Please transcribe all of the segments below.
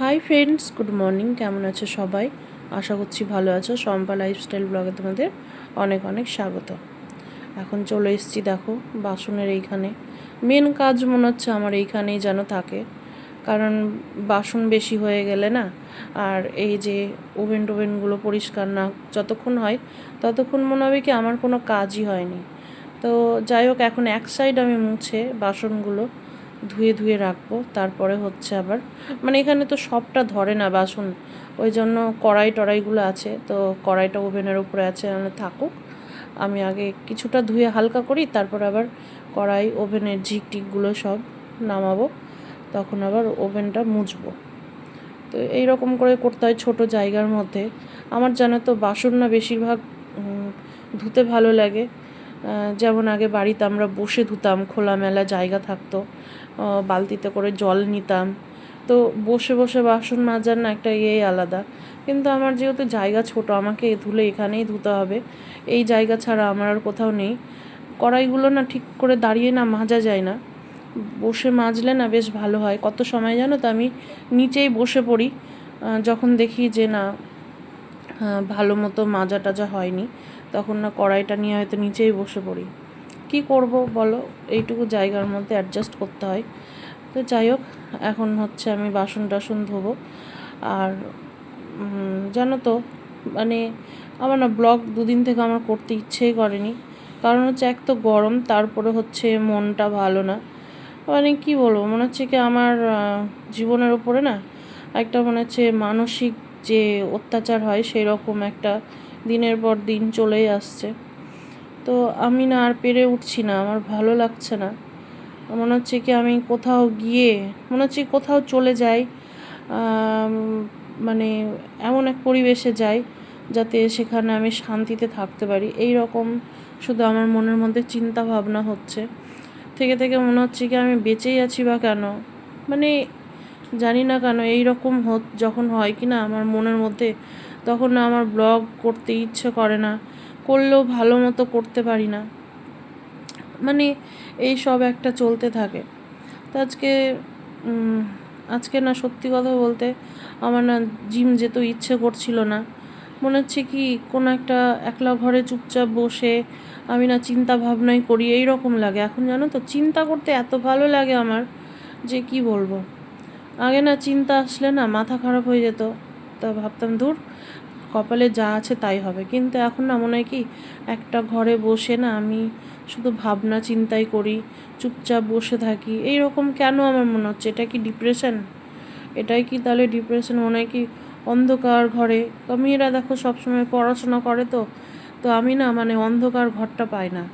Hi friends good morning কেমন আছো সবাই? আশা করছি ভালো আছো। শম্পা লাইফস্টাইল ব্লগে তোমাদের অনেক অনেক স্বাগত। এখন চলে এসেছি দেখো বাসনের এইখানে। মেন কাজ মনে হচ্ছে আমার এইখানেই যেন থাকে। কারণ বাসন বেশি হয়ে গেলে না, আর এই যে ওভেন টোভেনগুলো পরিষ্কার না যতক্ষণ হয়, ততক্ষণ মনে হবে কি আমার কোনো কাজই হয়নি। তো যাই হোক, এখন এক সাইড আমি মুছে বাসনগুলো। ধুয়ে ধুয়ে রাখব, তারপরে হচ্ছে আবার মানে এখানে তো সবটা ধরে না, বাসন, ওই জন্য কড়াই টড়াইগুলো আছে, তো কড়াইটা ওভেনের উপরে আছে মানে থাকুক। আমি আগে কিছুটা ধুয়ে হালকা করি, তারপর আবার কড়াই, ওভেনের ঝিক টিকগুলো সব নামাবো, তখন আবার ওভেনটা মুছবো। তো এই রকম করে করতে হয় ছোটো জায়গার মধ্যে। আমার জানো তো বাসন না বেশিরভাগ ধুতে ভালো লাগে। যেমন আগে বাড়িতে আমরা বসে ধুতাম, খোলামেলা জায়গা থাকতো বালতিতে করে জল নিতাম। তো বসে বসে বাসন মাজার না একটা ইয়েই আলাদা। কিন্তু আমার যেহেতু জায়গা ছোট, আমাকে ধুলে এখানেই ধুতে হবে। এই জায়গা ছাড়া আমার আর কোথাও নেই। কড়াইগুলো না ঠিক করে দাঁড়িয়ে না মাজা যায় না। বসে মাজলে না বেশ ভালো হয়। কত সময় জানো তো আমি নিচেই বসে পড়ি যখন দেখি যে না ভালো মতো মাজা টাজা হয়নি। তখন না কড়াইটা নিয়ে হয়তো নিচেই বসে পড়ি। কি করব বলো? এইটুকু জায়গার মধ্যে অ্যাডজাস্ট করতে হয়। তো যাই হোক, এখন হচ্ছে আমি বাসন টাসন ধোবো। আর জানো তো মানে আমার না ব্লগ দুদিন থেকে আমার করতে ইচ্ছেই করেনি। কারণ হচ্ছে এক তো গরম, তারপরে হচ্ছে মনটা ভালো না। মানে কি বলব, মনে হচ্ছে কি আমার জীবনের ওপরে না একটা মনে হচ্ছে মানসিক যে অত্যাচার হয় সেই রকম একটা দিনের পর দিন চলেই আসছে। তো আমি না আর পেরে উঠছি না, আমার ভালো লাগছে না। মনে হচ্ছে কি আমি কোথাও গিয়ে, মনে হচ্ছে কোথাও চলে যাই মানে এমন এক পরিবেশে যাই যাতে সেখানে আমি শান্তিতে থাকতে পারি। এই রকম শুধু আমার মনের মধ্যে চিন্তা ভাবনা হচ্ছে। থেকে থেকে মনে হচ্ছে কি আমি বেঁচেই আছি বা কেন? মানে জানি না কেন এই রকম যখন হয় কি না আমার মনের মধ্যে, তখন না আমার ব্লগ করতে ইচ্ছে করে না, করলেও ভালো মতো করতে পারি না। মানে এই সব একটা চলতে থাকে। তো আজকে আজকে না সত্যি কথা বলতে আমার না জিম যেতে ইচ্ছে করছিল না। মনে হচ্ছে কি কোনো একটা একলা ঘরে চুপচাপ বসে আমি না চিন্তা ভাবনাই করি এই রকম লাগে। এখন জানো তো, চিন্তা করতে এত ভালো লাগে আমার যে কি বলব? আগে না চিন্তা আসলে না মাথা খারাপ হয়ে যেত। তা ভাবতাম দূর কপালে যা আছে তাই হবে। কিন্তু এখন না মনে হয় কি, একটা ঘরে বসে না আমি শুধু ভাবনা চিন্তাই করি, চুপচাপ বসে থাকি। এই রকম কেন আমার মনে হচ্ছে? এটা কি ডিপ্রেশন এটাই কি তাহলে ডিপ্রেশন মনে হয় কি অন্ধকার ঘরে। মেয়েরা দেখো সবসময় পড়াশোনা করে তো তো আমি না মানে অন্ধকার ঘরটা পাই না।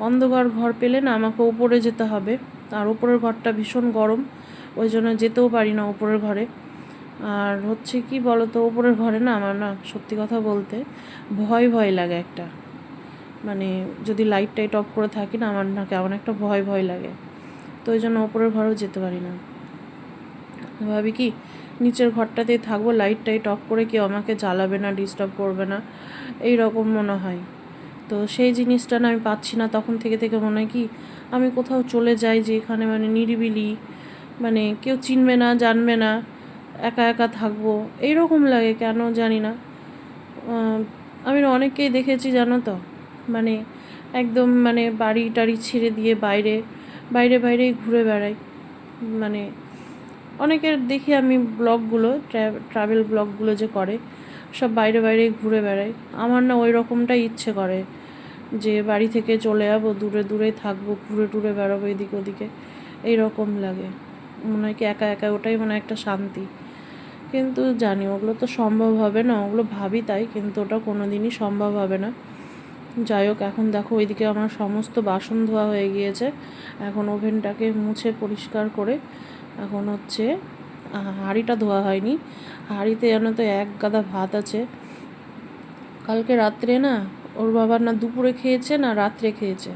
অন্ধকার ঘর পেলে না আমাকে উপরে যেতে হবে। আর উপরের ঘরটা ভীষণ গরম। ওই জন্য যেতেও পারি না উপরের ঘরে। আর হচ্ছে কি বলতো, উপরের ঘরে না আমার না সত্যি কথা বলতে ভয় ভয় লাগে একটা। মানে যদি লাইট টাইট অফ করে থাকি না আমার না কেমন একটা ভয় ভয় লাগে। তো ওই জন্য ওপরের ঘরেও যেতে পারি না। ভাবি কি, নিচের ঘরটাতেই থাকব লাইট টাইট অফ করে কেউ আমাকে জ্বালাবে না ডিস্টার্ব করবে না এই রকম মনে হয়। তো সেই জিনিসটা না আমি পাচ্ছি না, তখন থেকে থেকে মনে হয় কি আমি কোথাও চলে যাই যে এখানে মানে নিরিবিলি মানে কেউ চিনবে না, জানবে না, একা একা থাকব, এইরকম লাগে কেন জানি না। আমি অনেককেই দেখেছি জানো তো মানে একদম মানে বাড়ি টাড়ি ছেড়ে দিয়ে বাইরে বাইরে বাইরেই ঘুরে বেড়াই। মানে অনেকের দেখি আমি ব্লগগুলো ট্রাভেল ব্লগগুলো যে করে, সব বাইরে বাইরে ঘুরে বেড়ায় আমার না ওই রকমটাই ইচ্ছে করে যে বাড়ি থেকে চলে যাব, দূরে দূরে থাকব, ঘুরে টুরে বেড়াবো এদিক ওদিকে এই রকম লাগে। মনে হয় কি একা একা ওটাই মানে একটা শান্তি। কিন্তু জানি ওগুলো তো সম্ভব হবে না, ওগুলো ভাবি তাই, কিন্তু ওটা কোনো দিনই সম্ভব হবে না। যাই হোক, এখন দেখো ওইদিকে আমার সমস্ত বাসন ধোয়া হয়ে গিয়েছে। এখন ওভেনটাকে মুছে পরিষ্কার করে এখন হচ্ছে হাঁড়িটা ধোয়া হয়নি। হাঁড়িতে যেন তো এক গাদা ভাত আছে। কালকে রাত্রে না, ওর বাবা না দুপুরে খেয়েছে না রাত্রে খেয়েছে।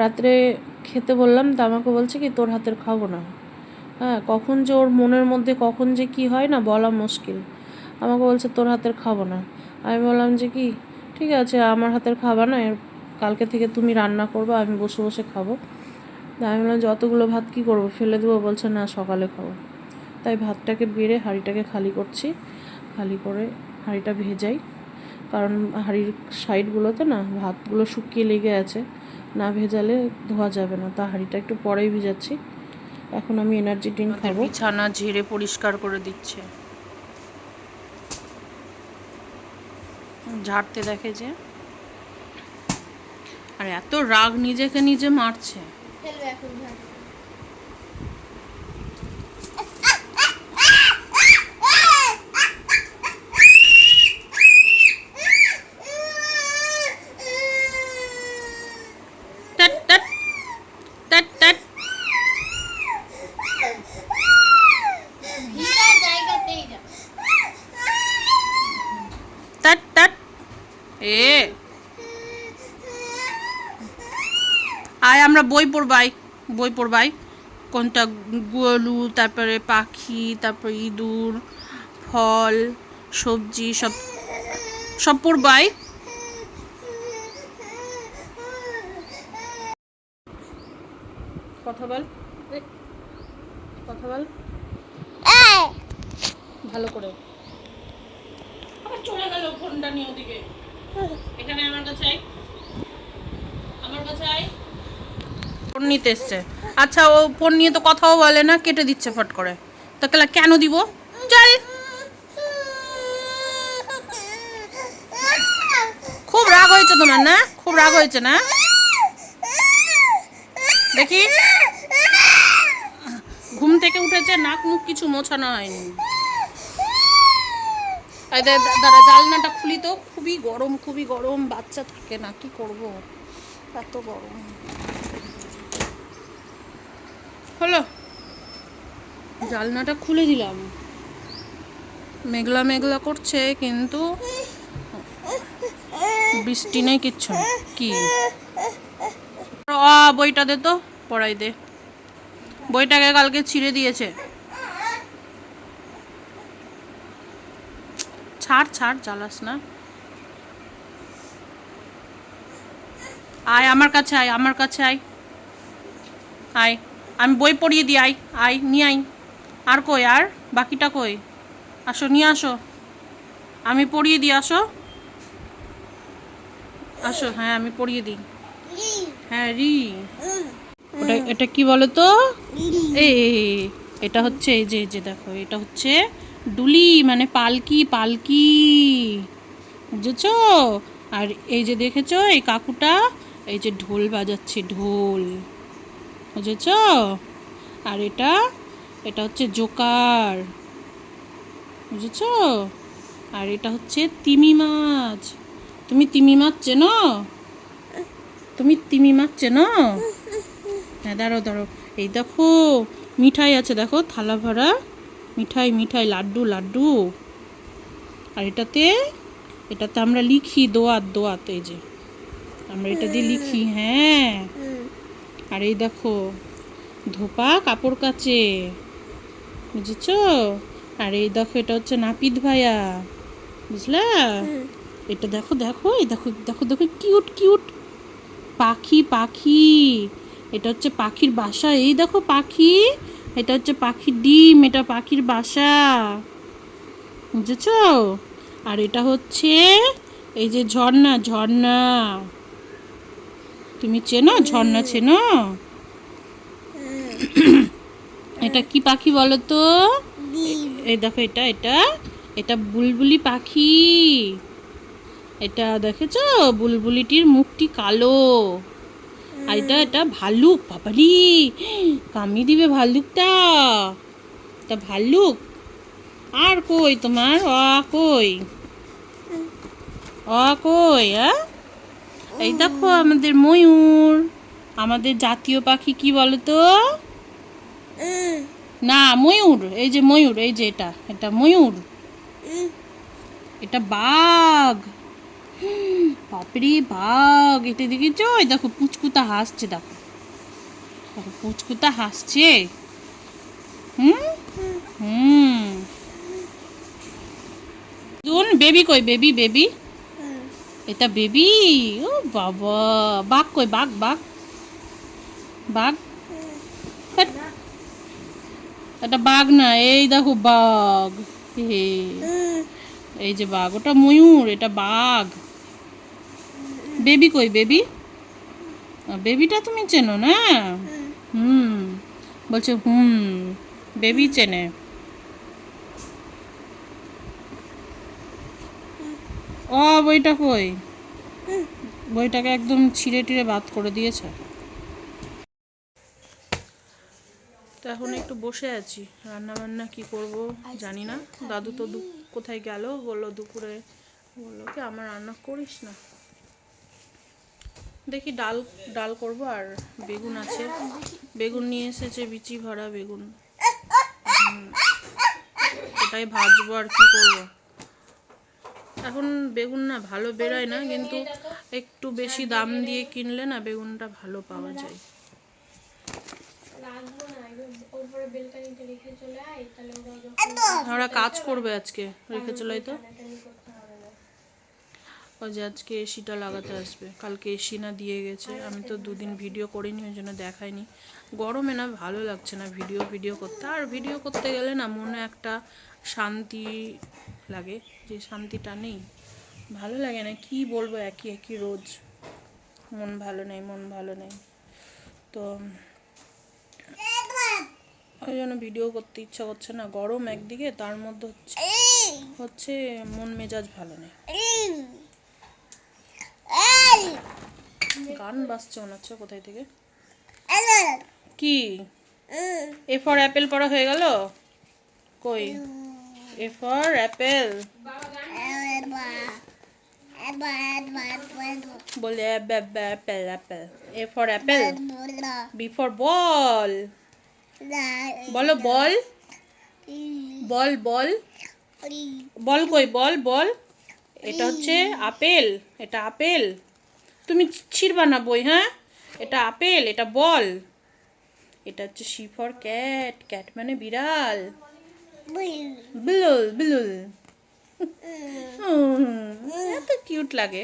রাত্রে খেতে বললাম, তা আমাকে বলছে কি, তোর হাতের খাব না। হ্যাঁ কখন যে ওর মনের মধ্যে কখন যে কি হয় না বলা মুশকিল। আমাকে বলছে, তোর হাতের খাব না। আমি বললাম যে, কি? ঠিক আছে, আমার হাতের খাবা না কালকে থেকে তুমি রান্না করবে, আমি বসে বসে খাব। তা আমি বললাম, যতগুলো ভাত কী করব? ফেলে দেবো। বলছে, না, সকালে খাব। তাই ভাতটাকে বেড়ে হাঁড়িটাকে খালি করছি। খালি করে হাঁড়িটা ভেজাই। কারণ হাঁড়ির সাইডগুলোতে না ভাতগুলো শুকিয়ে লেগে আছে, না ভেজালে ধোয়া যাবে না। তা হাঁড়িটা একটু পরেই ভেজাচ্ছি। এখন আমি এনার্জি ড্রিঙ্ক খাব। বিছানা ঝেড়ে পরিষ্কার করে দিচ্ছে। ঝাড়তে দেখে যে আর এত রাগ নিজেকে নিজে মারছে। ফেলবে এখন ভাত টাট টাট টাট টাট ভিজা জায়গাতেই যা টাট টাট এ আয় আমরা বই পড়বাই বই পড়বাই। কোনটা গরু তারপরে পাখি তারপরে ইঁদুর ফল সবজি সব সব পড়বাই। কথা বল। কথা বল। ভালো করে। আবার চলে গেল ফোনটা নিয়ে ওদিকে। এখানে আমার কাছে আয়। আমার কাছে আয়। ফোন নিতে এসছে। আচ্ছা ও ফোন নিয়ে তো কথাও বলে না, কেটে দিচ্ছে ফট করে। তো কেলা, কেন দিব? চল খুব রাগ হয়েছে তোমার, না? খুব রাগ হয়েছে, না? দেখি। ঘুম থেকে উঠেছে, নাক মুখ কিছু মোছানো হয়নি। এই দে- দা- দাঁড়া, জালনাটা খুলি তো। খুবই গরম খুবই গরম, বাচ্চা থাকে না, কি করব? এত গরম। হলো জালনাটা খুলে দিলাম। মেঘলা মেঘলা করছে, কিন্তু বৃষ্টি নেই কিচ্ছু কি? বইটা দে তো, পড়াই দে। বইটাকে কালকে ছিঁড়ে দিয়েছে। ছাড় ছাড়, জ্বালাস না। আয়, আমার কাছে আয়, আমার কাছে আয়। আয়। আমি বই পড়িয়ে দিই আয় আয় নিয়ে আই আর কই আর? বাকিটা কই? আসো নিয়ে আসো। আমি পড়িয়ে দিই আসো। আসো হ্যাঁ আমি পড়িয়ে দিই। হ্যাঁ রি। ওটা এটা কি বলো তো এই এটা হচ্ছে এই যে যে দেখো এটা হচ্ছে ডুলি মানে পালকি পালকি। বুঝেছ? আর এই যে দেখেছ এই কাকুটা এই যে ঢোল বাজাচ্ছে ঢোল। বুঝেছ? আর এটা এটা হচ্ছে জোকার, বুঝেছ? আর এটা হচ্ছে তিমি মাছ। তুমি তিমি মাছ চেনো? তুমি তিমি মাছ চেনো? হ্যাঁ দাঁড়ো দাঁড়ো এই দেখো, মিঠাই আছে, দেখো, থালা ভরা। মিঠাই মিঠাই, লাড্ডু লাড্ডু। আর এটাতে এটাতে আমরা লিখি দোয়াত দোয়াত, এই যে। আমরা এটা দিয়ে লিখি হ্যাঁ। আর এই দেখো ধোপা কাপড় কাচে বুঝেছ? আর এই দেখো এটা হচ্ছে নাপিত ভাইয়া বুঝলা? এটা দেখো দেখো এই দেখো দেখো দেখো কিউট কিউট। পাখি পাখি এটা হচ্ছে পাখির বাসা এই দেখো পাখি এটা হচ্ছে পাখির ডিম এটা পাখির বাসা বুঝেছ? আর এটা হচ্ছে এই যে ঝর্ণা ঝর্ণা। তুমি চেনো? ঝর্ণা চেনো? এটা কি পাখি বলো তো এই দেখো এটা এটা এটা বুলবুলি পাখি। এটা দেখেছ? বুলবুলিটির মুখটি কালো। আর এটা এটা ভাল্লুক বাবারি কামিয়ে দিবে ভাল্লুকটা এটা ভাল্লুক আর কই তোমার? অ কই? অ কই হ্যাঁ এই দেখো আমাদের ময়ূর, আমাদের জাতীয় পাখি কি বলো তো না, ময়ূর, এই যে ময়ূর, এই যে এটা এটা ময়ূর। এটা বাঘ। বাপরে বাঘ, এটা দেখেছ? এই দেখো, পুচকুতা হাসছে, দেখো। দেখো, পুচকুতা হাসছে। হুম? হুম। বেবি কই? Baby baby. এটা বেবি? ও বাবা। বাঘ কই? বাঘ বাঘ। বাঘ? এটা বাঘ না এই দেখো বাঘ। হে এই যে বাঘ ওটা ময়ূর এটা বাঘ। বেবি কই? বেবি? বেবিটা তুমি চেনো না? হুম। বলছে হুম বেবি চেনে। ও, বইটা কই? বইটাকে একদম ছিঁড়ে টিড়ে বাদ করে দিয়েছে। তো এখন একটু বসে আছি। রান্না বান্না কি করব জানি না। দাদু তো কোথায় গেল? বলল দুপুরে। বলল কি, আমার রান্না করিস না? দেখি ডাল ডাল করব আর বেগুন আছে। বেগুন নিয়ে এসেছে, বিচি ভরা বেগুন। ওটাই ভাজবো আর কি করব। এখন বেগুন না ভালো বেরোয় না কিন্তু একটু বেশি দাম দিয়ে কিনলে না বেগুনটা ভালো পাওয়া যায়। তাহলে ওরা কাজ করবে আজকে রেখে চলাই তো। ও যে আজকে এসিটা লাগাতে আসবে কালকে এসি না দিয়ে গেছে আমি তো দুদিন ভিডিও করিনি ওই জন্য দেখাইনি। গরমে না ভালো লাগছে না ভিডিও ভিডিও করতে। আর ভিডিও করতে গেলে না মনে একটা শান্তি লাগে, যে শান্তিটা নেই। ভালো লাগে না, কি বলব একই একই রোজ। মন ভালো নেই, মন ভালো নেই। তো ওই জন্য ভিডিও করতে ইচ্ছা করছে না, গরম একদিকে, তার মধ্যে হচ্ছে হচ্ছে মন মেজাজ ভালো নেই। গান বাজছে মনে হচ্ছে কোথায় থেকে? কি? এ ফর অ্যাপেল পড়া হয়ে গেল? কই? এ ফর অ্যাপেল বলে apple apple A for apple B for ball বলো বল বল বল বল কই বল বল এটা হচ্ছে আপেল এটা আপেল তুমি ছিড়বা না বই হ্যাঁ এটা আপেল এটা বল এটা হচ্ছে সি ফর ক্যাট ক্যাট মানে বিড়াল বিলুল বিলুল হুম, এত কিউট লাগে।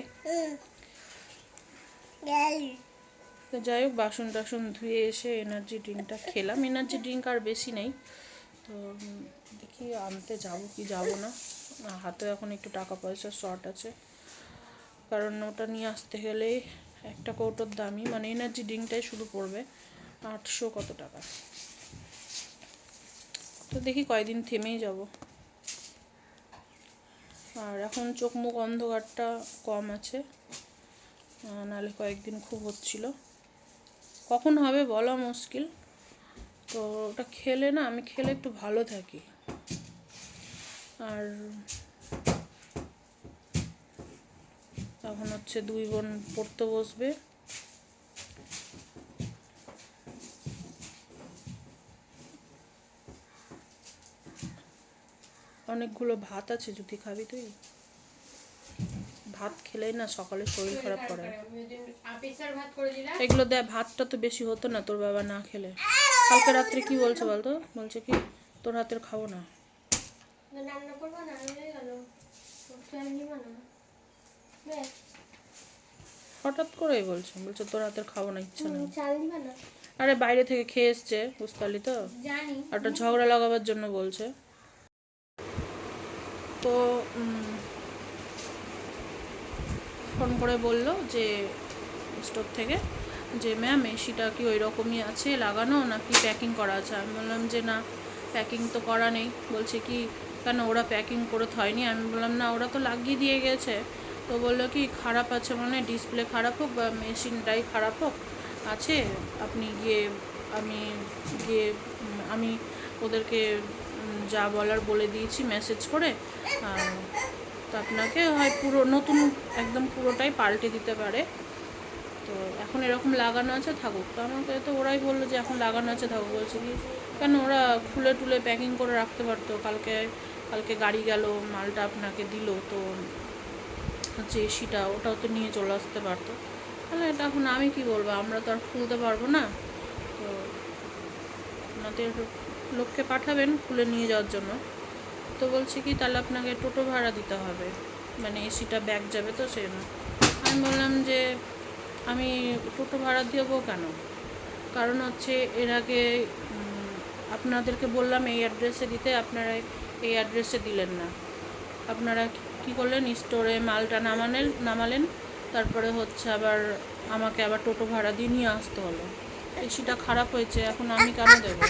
তো যাই হোক বাসন টাসন ধুয়ে এসে এনার্জি ড্রিঙ্কটা খেলাম। এনার্জি ড্রিঙ্ক আর বেশি নেই। তো দেখি আনতে যাব কি যাব না। হাতে এখন একটু টাকা পয়সা শর্ট আছে। কারণ ওটা নিয়ে আসতে গেলে একটা কৌটোর দামই মানে এনার্জি ড্রিঙ্কটাই শুধু পড়বে। আটশো কত টাকা। তো দেখি কয়দিন থেমেই যাব। আর এখন চোখ মুখ অন্ধকারটা কম আছে। নাহলে কয়েকদিন খুব হচ্ছিল। কখন হবে বলা মুশকিল। তো ওটা খেলে না, আমি খেলে একটু ভালো থাকি। আর এখন হচ্ছে দুই বোন পড়তে বসবে। অনেকগুলো ভাত আছে যদি খাবি তুই। ভাত খেলেই না সকালে শরীর খারাপ করে। এগুলো দেয় ভাতটা তো বেশি হতো না তোর বাবা না খেলে। কালকে রাত্রে কি বলছে বলতো? বলছে কি তোর হাতের খাব না। হঠাৎ করেই বলছে বলছে তোর হাতের খাব না ইচ্ছা নেই। না। আরে বাইরে থেকে খেয়ে এসছে বুঝতে পারলি তো? আর একটা ঝগড়া লাগাবার জন্য বলছে। তো ফোন করে বলল যে, স্টোর থেকে যে, ম্যাম, এসিটা কি ওই রকমই আছে লাগানো নাকি প্যাকিং করা আছে? আমি বললাম যে, না, প্যাকিং তো করা নেই। বলছে, কি, কেন ওরা প্যাকিং করে হয়নি আমি বললাম, না, ওরা তো লাগিয়ে দিয়ে গেছে। তো বলল, কি, খারাপ আছে মানে ডিসপ্লে খারাপ হোক বা মেশিনটাই খারাপ হোক, আছে, আপনি গিয়ে, আমি গিয়ে, আমি ওদেরকে যা বলার বলে দিয়েছি মেসেজ করে তো আপনাকে হয় পুরো, নতুন একদম পুরোটাই পাল্টে দিতে পারে। তো এখন এরকম লাগানো আছে, থাকুক। তো আমাকে তো ওরাই বলল যে এখন লাগানো আছে, থাকুক। বলছে কি, কেন ওরা খুলে টুলে প্যাকিং করে রাখতে পারতো? কালকে কালকে গাড়ি গেল, মালটা আপনাকে দিল, তো হচ্ছে এসিটা, ওটাও তো নিয়ে চলে আসতে পারতো। তাহলে এটা এখন আমি কি বলব? আমরা তো আর খুলতে পারব না। তো আপনাদের লোককে পাঠাবেন খুলে নিয়ে যাওয়ার জন্য। তো বলছে কি, তাহলে আপনাকে টোটো ভাড়া দিতে হবে। মানে এসিটা ব্যাগ যাবে তো সে আমি বললাম যে, আমি টোটো ভাড়া দেবো কেন? কারণ হচ্ছে এর আগে আপনাদেরকে বললাম এই অ্যাড্রেসে দিতে, আপনারা এই অ্যাড্রেসে দিলেন না। আপনারা কি করলেন? স্টোরে মালটা নামালেন নামালেন। তারপরে হচ্ছে আবার আমাকে আবার টোটো ভাড়া দিয়ে নিয়ে আসতে হলো। এসিটা খারাপ হয়েছে, এখন আমি কেন দেবো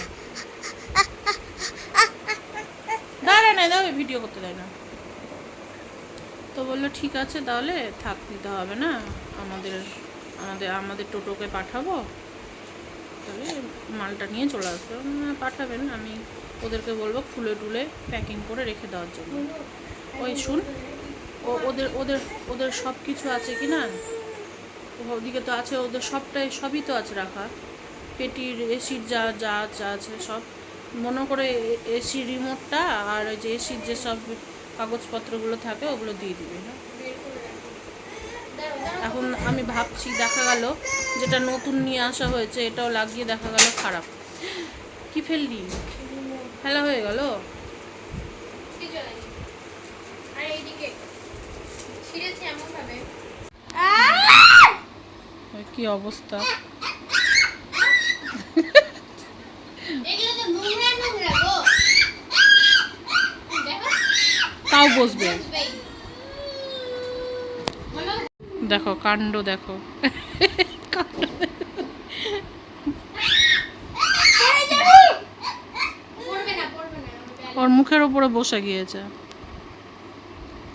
দাঁড়া না দাও ভিডিও করতে দেয় না। তো বলল, ঠিক আছে তাহলে, থাক, দিতে হবে না। আমাদের আমাদের আমাদের টোটোকে পাঠাবো। তাহলে মালটা নিয়ে চলে আসবে। পাঠাবেন, আমি ওদেরকে বলব খুলে টুলে প্যাকিং করে রেখে দেওয়ার জন্য। ওই শুন, ও, ওদের ওদের ওদের সব কিছু আছে কি না? ওদিকে তো আছে, ওদের সবটাই, সবই তো আছে রাখা। পেটির, এসির যা যা আছে, সব। মনে করে এসি রিমোটটা আর ওই যে এসির যে সব কাগজপত্রগুলো থাকে, ওগুলো দিয়ে দিবে হ্যাঁ? এখন আমি ভাবছি দেখা গেল, যেটা নতুন নিয়ে আসা হয়েছে, এটাও লাগিয়ে দেখা গেল খারাপ। কি ফেললি? ফেলা হয়ে গেল? কি অবস্থা এগুলো তো নোংরা নোংরা গো দেখো তাও বসবে। দেখো, কাণ্ড দেখো। ওর মুখের ওপরে বসে গিয়েছে।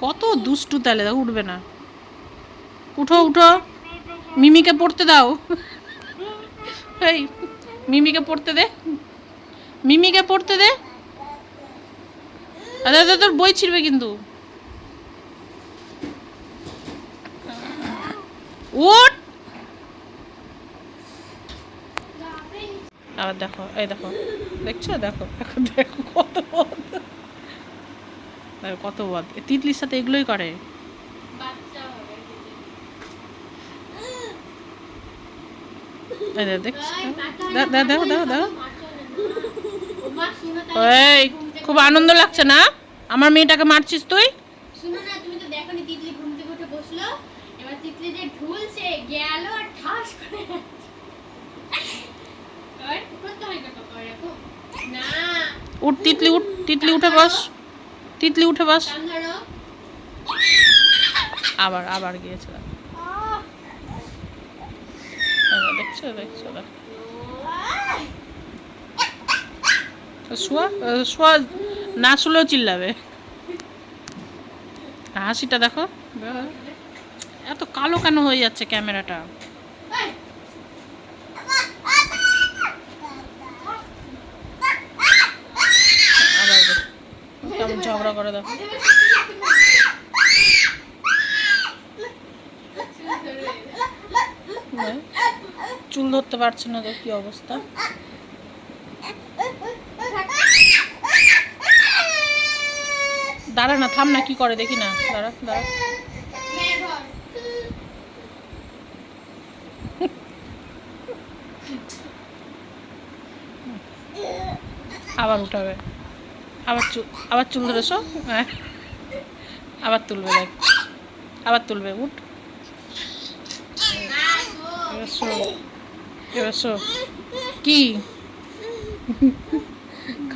কত দুষ্টু তাহলে দেখো, উঠবে না। উঠো উঠো। মিমিকে পড়তে দাও। এই, মিমিকে পড়তে দে। মিমিকে পড়তে দে। আরে, তোর বই ছিড়বে কিন্তু। উঠ। আবার দেখো এই দেখো দেখছ? দেখো এখন দেখো কত বদ। দেখো, কত বদ। তিতলির সাথে এগুলোই করে। দেখছ? দেখো দেখো দেখো। এই। খুব আনন্দ লাগছে না? আমার মেয়েটাকে মারছিস তুই? শুনো না তুমি তো দেখোনি তিতলি ঘুম থেকে উঠে বসল। এবার তিতলি যে ঢুলছে গেল আর ঠাস করে আর করতে না কাকা এরকম? না। উঠ তিতলি উঠ তিতলি উঠে বস। তিতলি উঠে বস। আবার আবার গিয়েছিলাম দেখছ দেখছ দেখছ দেখো তো শোয়া শোয়া না শুলেও চিল্লাবে। হাসিটা দেখো। এত কালো কেন হয়ে যাচ্ছে ক্যামেরাটা? কেমন ঝগড়া করে দেখো। চুল ধরতে পারছে না তো, কি অবস্থা? দাঁড়া না, থাম না, কি করে? দেখি না। দাঁড়া দাঁড়া। আবার উঠাবে। আবার চুল আবার চুল ধরেছো হ্যাঁ। আবার তুলবে, দেখ। আবার তুলবে, উঠ। এবার কি?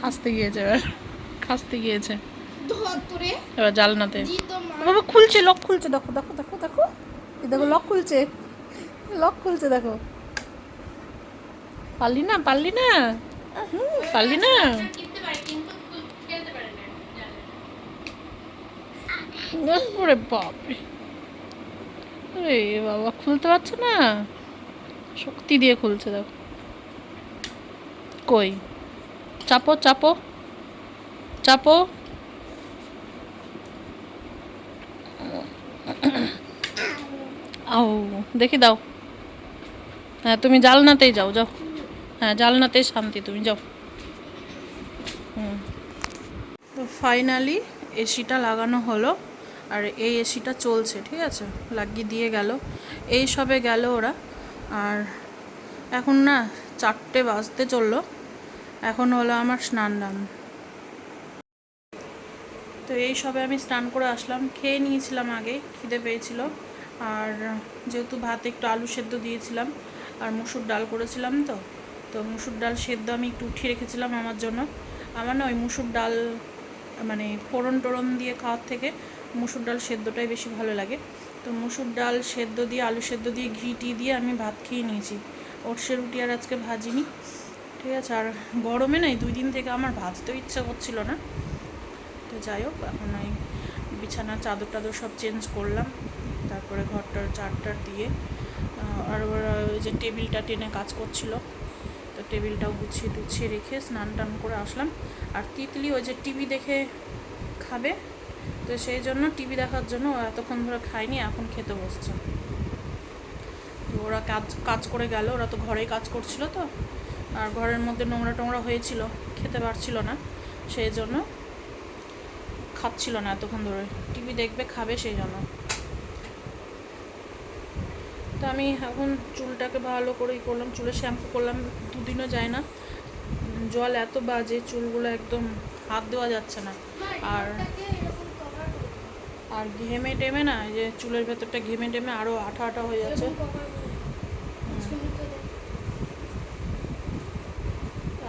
খাসতে গিয়েছে এবার। খাসতে গিয়েছে। ধর এবার জালনাতে। জি তো মা বাবা খুলছে লক খুলছে দেখো দেখো দেখো দেখো। দেখো লক খুলছে। লক খুলছে দেখো। পারলি না পারলি না? পারলি না। ওরে বাপরে। আরে বাবা খুলতে পারছে না? শক্তি দিয়ে খুলছে দেখো। কই? চাপো চাপো। চাপো। আও দেখি দাও। হ্যাঁ তুমি জালনাতেই যাও যাও। হ্যাঁ জালনাতেই শান্তি, তুমি যাও। তো ফাইনালি এসিটা লাগানো হলো, আর এই এসিটা চলছে, ঠিক আছে? লাগিয়ে দিয়ে গেল। এই সবে গেল ওরা। আর এখন না চারটে বাজতে চলল। এখন হলো আমার স্নান দান। তো এই সবে আমি স্নান করে আসলাম। খেয়ে নিয়েছিলাম আগে, খিদে পেয়েছিল। আর যেহেতু ভাত একটু আলু সেদ্ধ দিয়েছিলাম আর মুসুর ডাল করেছিলাম তো তো মুসুর ডাল সেদ্ধ আমি একটু উঠিয়ে রেখেছিলাম আমার জন্য। আমার না ওই মুসুর ডাল মানে ফোড়ন টোড়ন দিয়ে খাওয়ার থেকে মুসুর ডাল সেদ্ধটাই বেশি ভালো লাগে। তো মুসুর ডাল সেদ্ধ দিয়ে, আলু সেদ্ধ দিয়ে, ঘি টি দিয়ে আমি ভাত খেয়ে নিয়েছি। ওটসের রুটি আর আজকে ভাজিনি। ঠিক আছে, আর গরমে নাই দুই দিন থেকে আমার ভাজতেও ইচ্ছা করছিল না। তো যাই হোক, এখন ওই বিছানার চাদর টাদর সব চেঞ্জ করলাম। তারপরে ঘরটার চারটার দিয়ে আর ওরা ওই যে টেবিলটা টেনে কাজ করছিল। তো টেবিলটাও গুছিয়ে টুছিয়ে রেখে স্নান টান করে আসলাম। আর তিতলি ওই যে টিভি দেখে খাবে, তো সেই জন্য টিভি দেখার জন্য ও এতক্ষণ ধরে খায়নি, এখন খেতে বসছে। তো ওরা কাজ কাজ করে গেল, ওরা তো ঘরেই কাজ করছিল তো। আর ঘরের মধ্যে নোংরা টোংরা হয়েছিল, খেতে পারছিল না। সেই জন্য খাচ্ছিল না এতক্ষণ ধরে। টিভি দেখবে, খাবে সেই জন্য। তো আমি এখন চুলটাকে ভালো করে ই করলাম, চুলে শ্যাম্পু করলাম, দুদিনও যায় না। জল এত বাজে, চুলগুলো একদম হাত দেওয়া যাচ্ছে না। আর আর ঘেমে টেমে না যে চুলের ভেতরটা ঘেমে টেমে আরও আঠা আঠা হয়ে যাচ্ছে।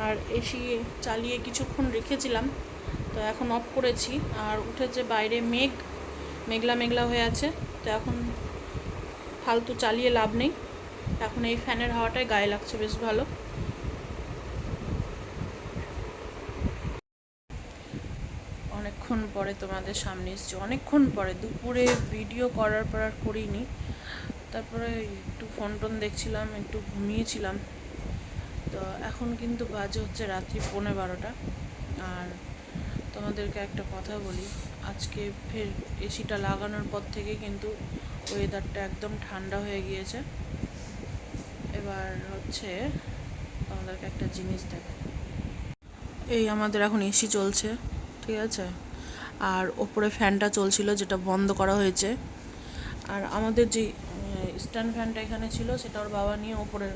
আর এসি চালিয়ে কিছুক্ষণ রেখেছিলাম, তো এখন অফ করেছি। আর উঠেছে বাইরে মেঘ, মেঘলা মেঘলা হয়ে আছে। তো এখন ফালতু চালিয়ে লাভ নেই। এখন এই ফ্যানের হাওয়াটাই গায়ে লাগছে বেশ ভালো। অনেকক্ষণ পরে তোমাদের সামনে এসেছি। অনেকক্ষণ পরে, দুপুরে ভিডিও করার পর আর করিনি। তারপরে একটু ফোন টোন দেখছিলাম, একটু ঘুমিয়েছিলাম। তো এখন কিন্তু বাজে হচ্ছে রাত্রি পৌনে বারোটা। আর তোমাদেরকে একটা কথা বলি, আজকে ফের এসিটা লাগানোর পর থেকে কিন্তু ওয়েদারটা একদম ঠান্ডা হয়ে গিয়েছে। এবার হচ্ছে তোমাদেরকে একটা জিনিস দেখে এই আমাদের এখন এসি চলছে, ঠিক আছে? আর ওপরে ফ্যানটা চলছিল যেটা বন্ধ করা হয়েছে। আর আমাদের যে স্ট্যান্ড ফ্যানটা এখানে ছিল সেটা ওর বাবা নিয়ে ওপরে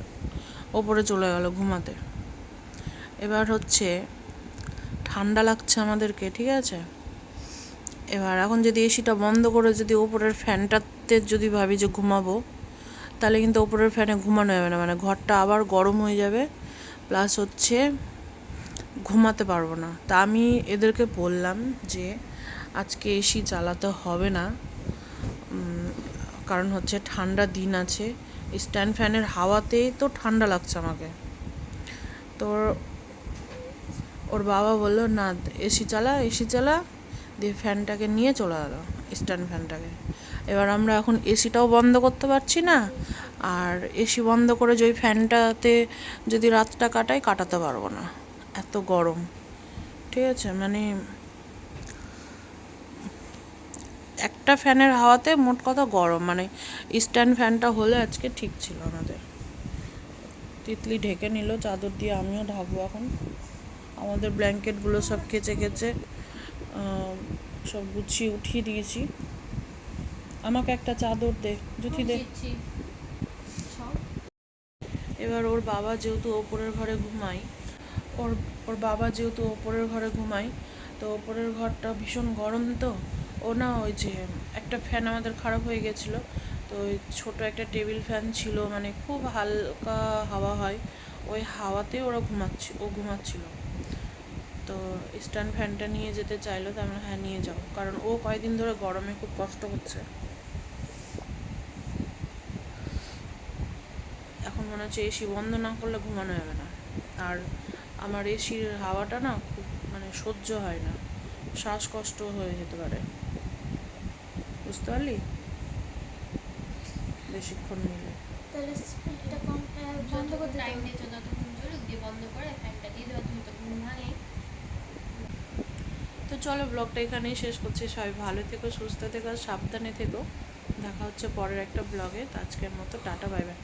ওপরে চলে গেল ঘুমাতে। এবার হচ্ছে ঠান্ডা লাগছে আমাদেরকে, ঠিক আছে? এবার এখন যদি এসিটা বন্ধ করে যদি ওপরের ফ্যানটাতে যদি ভাবি যে ঘুমাবো, তাহলে কিন্তু ওপরের ফ্যানে ঘুমানো যাবে না। মানে ঘরটা আবার গরম হয়ে যাবে প্লাস হচ্ছে ঘুমাতে পারব না। তা আমি এদেরকে বললাম যে, আজকে এসি চালাতে হবে না। কারণ হচ্ছে ঠান্ডা দিন আছে। স্ট্যান্ড ফ্যানের হাওয়াতেই তো ঠান্ডা লাগছে আমাকে। তো ওর বাবা বলল, না এসি চালা এসি চালা দিয়ে ফ্যানটাকে নিয়ে চলে গেলো স্ট্যান্ড ফ্যানটাকে এবার আমরা এখন এসিটাও বন্ধ করতে পারছি না, আর এসি বন্ধ করে যে ফ্যানটাতে যদি রাতটা কাটাই কাটাতে পারব না, এত গরম। ঠিক আছে মানে একটা ফ্যানের হাওয়াতে মোট কথা গরম মানে স্ট্যান্ড ফ্যানটা হলে আজকে ঠিক ছিল আমাদের। তিতলি ঢেকে নিল, চাদর দিয়ে আমিও ঢাকবো এখন। আমাদের ব্ল্যাঙ্কেটগুলো সব কেচে কেচে সব গুছিয়ে উঠিয়ে দিয়েছি। আমাকে একটা চাদর দে, জুথি দে। এবার ওর বাবা যেহেতু ওপরের ঘরে ঘুমায়, ওর ওর বাবা যেহেতু ওপরের ঘরে ঘুমায়, তো ওপরের ঘরটা ভীষণ গরম তো, ও না ওই যে একটা ফ্যান আমাদের খারাপ হয়ে গেছিল, তো ওই ছোটো একটা টেবিল ফ্যান ছিল মানে খুব হালকা হাওয়া হয়, ওই হাওয়াতে ওরা ঘুমাচ্ছে, ও ঘুমাচ্ছিল। তো স্ট্যান্ড ফ্যানটা নিয়ে যেতে চাইলো, তো আমরা হ্যাঁ নিয়ে যাও কারণ ও কয়েকদিন ধরে গরমে খুব কষ্ট হচ্ছে এখন মনে হচ্ছে এসি বন্ধ না করলে ঘুমানো যাবে না। আর আমার এসির হাওয়াটা না খুব মানে সহ্য হয় না। শ্বাসকষ্ট হয়ে যেতে পারে। বুঝতে পারলি? বেশিক্ষণ নিলে। তাহলে স্পিডটা কম বন্ধ করে টাইম হবে। যতক্ষণ চলুক দিয়ে বন্ধ করে ফ্যানটা দিয়ে দেওয়া তুমি তো ঘুম ভাঙে। তো চলো ব্লগটা এখানেই শেষ করছি। সবাই ভালো থেকো সুস্থ থেকো সাবধানে থেকো। দেখা হচ্ছে পরের একটা ব্লগে তো আজকের মতো টাটা বাই বাই